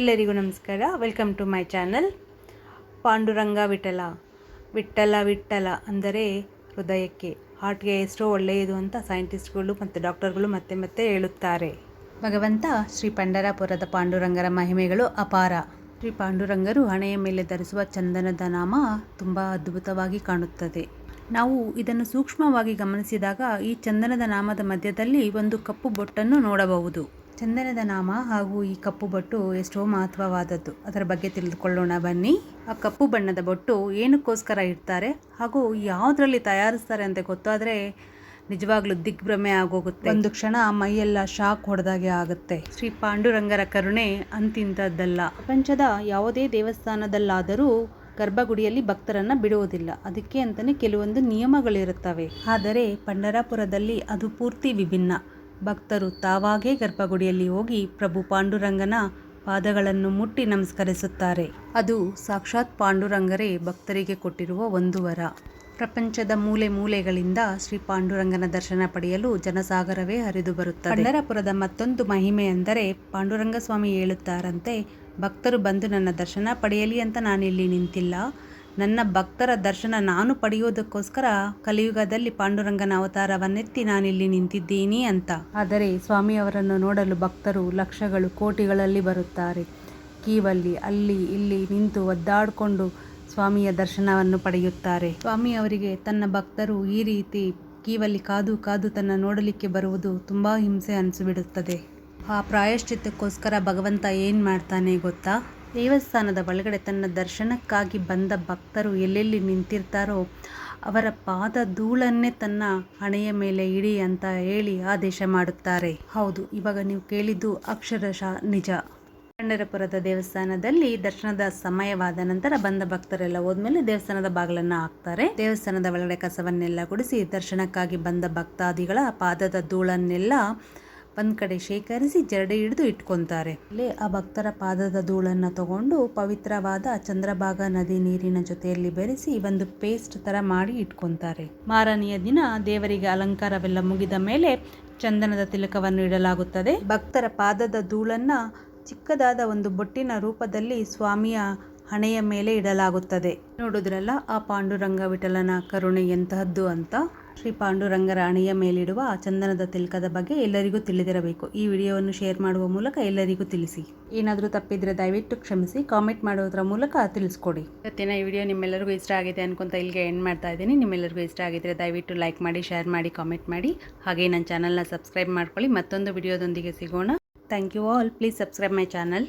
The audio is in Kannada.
ಎಲ್ಲರಿಗೂ ನಮಸ್ಕಾರ. Welcome to my channel Panduranga Vithala. Vithala Vithala ಅಂದರೆ ಹೃದಯಕ್ಕೆ ಹಾರ್ಟ್ಗೆ ಎಷ್ಟೋ ಒಳ್ಳೆಯದು ಅಂತ ಸೈಂಟಿಸ್ಟ್ಗಳು ಮತ್ತು ಡಾಕ್ಟರ್ಗಳು ಮತ್ತೆ ಮತ್ತೆ ಹೇಳುತ್ತಾರೆ. ಭಗವಂತ ಶ್ರೀ ಪಂಡರಾಪುರದ ಪಾಂಡುರಂಗರ ಮಹಿಮೆಗಳು ಅಪಾರ. ಶ್ರೀ ಪಾಂಡುರಂಗರು ಹಣೆಯ ಮೇಲೆ ಧರಿಸುವ ಚಂದನದ ನಾಮ ತುಂಬ ಅದ್ಭುತವಾಗಿ ಕಾಣುತ್ತದೆ. ನಾವು ಇದನ್ನು ಸೂಕ್ಷ್ಮವಾಗಿ ಗಮನಿಸಿದಾಗ ಈ ಚಂದನದ ನಾಮದ ಮಧ್ಯದಲ್ಲಿ ಒಂದು ಕಪ್ಪು ಬೊಟ್ಟನ್ನು ನೋಡಬಹುದು. ಚಂದನದ ನಾಮ ಹಾಗೂ ಈ ಕಪ್ಪು ಬೊಟ್ಟು ಎಷ್ಟೋ ಮಹತ್ವವಾದದ್ದು. ಅದರ ಬಗ್ಗೆ ತಿಳಿದುಕೊಳ್ಳೋಣ ಬನ್ನಿ. ಆ ಕಪ್ಪು ಬಣ್ಣದ ಬೊಟ್ಟು ಏನಕ್ಕೋಸ್ಕರ ಇಡ್ತಾರೆ? ಹಾಗೂ ಯಾವುದರಲ್ಲಿ ತಯಾರಿಸ್ತಾರೆ ಅಂತ ಗೊತ್ತಾದರೆ ನಿಜವಾಗ್ಲೂ ದಿಗ್ಭ್ರಮೆ ಆಗೋಗುತ್ತೆ. ಒಂದು ಕ್ಷಣ ಮೈಯೆಲ್ಲ ಶಾಕ್ ಹೊಡೆದಾಗೆ ಆಗುತ್ತೆ. ಶ್ರೀ ಪಾಂಡುರಂಗರ ಕರುಣೆ ಅಂತಿಂತದ್ದಲ್ಲ ಪ್ರಪಂಚದ ಯಾವುದೇ ದೇವಸ್ಥಾನದಲ್ಲಾದರೂ ಗರ್ಭಗುಡಿಯಲ್ಲಿ ಭಕ್ತರನ್ನ ಬಿಡುವುದಿಲ್ಲ. ಅದಕ್ಕೆ ಅಂತಲೇ ಕೆಲವೊಂದು ನಿಯಮಗಳಿರುತ್ತವೆ. ಆದರೆ ಪಂಡರಾಪುರದಲ್ಲಿ ಅದು ಪೂರ್ತಿ ವಿಭಿನ್ನ. ಭಕ್ತರು ತಾವಾಗೇ ಗರ್ಭಗುಡಿಯಲ್ಲಿ ಹೋಗಿ ಪ್ರಭು ಪಾಂಡುರಂಗನ ಪಾದಗಳನ್ನು ಮುಟ್ಟಿ ನಮಸ್ಕರಿಸುತ್ತಾರೆ. ಅದು ಸಾಕ್ಷಾತ್ ಪಾಂಡುರಂಗರೇ ಭಕ್ತರಿಗೆ ಕೊಟ್ಟಿರುವ ಒಂದು ವರ. ಪ್ರಪಂಚದ ಮೂಲೆ ಮೂಲೆಗಳಿಂದ ಶ್ರೀ ಪಾಂಡುರಂಗನ ದರ್ಶನ ಪಡೆಯಲು ಜನಸಾಗರವೇ ಹರಿದು ಬರುತ್ತದೆ. ಪಂಡರಪುರದ ಮತ್ತೊಂದು ಮಹಿಮೆ ಅಂದರೆ ಪಾಂಡುರಂಗ ಸ್ವಾಮಿ ಹೇಳುತ್ತಾರಂತೆ, ಭಕ್ತರು ಬಂದು ನನ್ನ ದರ್ಶನ ಪಡೆಯಲಿ ಅಂತ ನಾನಿಲ್ಲಿ ನಿಂತಿಲ್ಲ. ನನ್ನ ಭಕ್ತರ ದರ್ಶನ ನಾನು ಪಡೆಯುವುದಕ್ಕೋಸ್ಕರ ಕಲಿಯುಗದಲ್ಲಿ ಪಾಂಡುರಂಗನ ಅವತಾರವನ್ನೆತ್ತಿ ನಾನಿಲ್ಲಿ ನಿಂತಿದ್ದೀನಿ ಅಂತ. ಆದರೆ ಸ್ವಾಮಿಯವರನ್ನು ನೋಡಲು ಭಕ್ತರು ಲಕ್ಷಗಳು ಕೋಟಿಗಳಲ್ಲಿ ಬರುತ್ತಾರೆ. ಕೀವಲ್ಲಿ ಅಲ್ಲಿ ಇಲ್ಲಿ ನಿಂತು ಒದ್ದಾಡಿಕೊಂಡು ಸ್ವಾಮಿಯ ದರ್ಶನವನ್ನು ಪಡೆಯುತ್ತಾರೆ. ಸ್ವಾಮಿ ಅವರಿಗೆ ತನ್ನ ಭಕ್ತರು ಈ ರೀತಿ ಕೀವಲ್ಲಿ ಕಾದು ಕಾದು ತನ್ನ ನೋಡಲಿಕ್ಕೆ ಬರುವುದು ತುಂಬ ಹಿಂಸೆ ಅನಿಸಿಬಿಡುತ್ತದೆ. ಆ ಪ್ರಾಯಶ್ಚಿತ್ತಕ್ಕೋಸ್ಕರ ಭಗವಂತ ಏನು ಮಾಡ್ತಾನೆ ಗೊತ್ತಾ? ದೇವಸ್ಥಾನದ ಒಳಗಡೆ ತನ್ನ ದರ್ಶನಕ್ಕಾಗಿ ಬಂದ ಭಕ್ತರು ಎಲ್ಲೆಲ್ಲಿ ನಿಂತಿರ್ತಾರೋ ಅವರ ಪಾದ ಧೂಳನ್ನೇ ತನ್ನ ಹಣೆಯ ಮೇಲೆ ಇಡಿ ಅಂತ ಹೇಳಿ ಆದೇಶ ಮಾಡುತ್ತಾರೆ. ಹೌದು, ಇವಾಗ ನೀವು ಕೇಳಿದ್ದು ಅಕ್ಷರಶಃ ನಿಜ. ಪಂಡರಪುರದ ದೇವಸ್ಥಾನದಲ್ಲಿ ದರ್ಶನದ ಸಮಯವಾದ ನಂತರ ಬಂದ ಭಕ್ತರೆಲ್ಲ ಹೋದ್ಮೇಲೆ ದೇವಸ್ಥಾನದ ಬಾಗಿಲನ್ನ ಹಾಕ್ತಾರೆ. ದೇವಸ್ಥಾನದ ಒಳಗಡೆ ಕಸವನ್ನೆಲ್ಲ ಗುಡಿಸಿ ದರ್ಶನಕ್ಕಾಗಿ ಬಂದ ಭಕ್ತಾದಿಗಳ ಪಾದದ ಧೂಳನ್ನೆಲ್ಲ ಒಂದ್ ಕಡೆ ಶೇಖರಿಸಿ ಜರಡಿ ಹಿಡಿದು ಇಟ್ಕೊಂತಾರೆ. ಇಲ್ಲಿ ಆ ಭಕ್ತರ ಪಾದದ ಧೂಳನ್ನ ತಗೊಂಡು ಪವಿತ್ರವಾದ ಚಂದ್ರಭಾಗ ನದಿ ನೀರಿನ ಜೊತೆಯಲ್ಲಿ ಬೆರೆಸಿ ಒಂದು ಪೇಸ್ಟ್ ತರ ಮಾಡಿ ಇಟ್ಕೊಂತಾರೆ. ಮಾರನೆಯ ದಿನ ದೇವರಿಗೆ ಅಲಂಕಾರವೆಲ್ಲ ಮುಗಿದ ಮೇಲೆ ಚಂದನದ ತಿಲಕವನ್ನು ಇಡಲಾಗುತ್ತದೆ. ಭಕ್ತರ ಪಾದದ ಧೂಳನ್ನ ಚಿಕ್ಕದಾದ ಒಂದು ಬೊಟ್ಟಿನ ರೂಪದಲ್ಲಿ ಸ್ವಾಮಿಯ ಹಣೆಯ ಮೇಲೆ ಇಡಲಾಗುತ್ತದೆ. ನೋಡಿದ್ರಲ್ಲ, ಆ ಪಾಂಡುರಂಗ ವಿಠಲನ ಕರುಣೆ ಎಂತಹದ್ದು ಅಂತ. ಶ್ರೀ ಪಾಂಡುರಂಗರಾಣಿಯ ಮೇಲಿಡುವ ಚಂದನದ ತಿಲಕದ ಬಗ್ಗೆ ಎಲ್ಲರಿಗೂ ತಿಳಿದಿರಬೇಕು. ಈ ವಿಡಿಯೋವನ್ನು ಶೇರ್ ಮಾಡುವ ಮೂಲಕ ಎಲ್ಲರಿಗೂ ತಿಳಿಸಿ. ಏನಾದರೂ ತಪ್ಪಿದ್ರೆ ದಯವಿಟ್ಟು ಕ್ಷಮಿಸಿ, ಕಾಮೆಂಟ್ ಮಾಡೋದ್ರ ಮೂಲಕ ತಿಳಿಸ್ಕೊಡಿ. ಇವತ್ತಿನ ಈ ವಿಡಿಯೋ ನಿಮ್ಮೆಲ್ಲರಿಗೂ ಇಷ್ಟ ಆಗಿದೆ ಅನ್ಕೊಂತ ಇಲ್ಲಿಗೆ ಎಂಡ್ ಮಾಡ್ತಾ ಇದ್ದೀನಿ. ನಿಮ್ಮೆಲ್ಲರಿಗೂ ಇಷ್ಟ ಆಗಿದ್ರೆ ದಯವಿಟ್ಟು ಲೈಕ್ ಮಾಡಿ ಶೇರ್ ಮಾಡಿ ಕಾಮೆಂಟ್ ಮಾಡಿ. ಹಾಗೆ ನನ್ನ ಚಾನಲ್ನ ಸಬ್ಸ್ಕ್ರೈಬ್ ಮಾಡ್ಕೊಳ್ಳಿ. ಮತ್ತೊಂದು ವಿಡಿಯೋದೊಂದಿಗೆ ಸಿಗೋಣ. Thank you all please subscribe my channel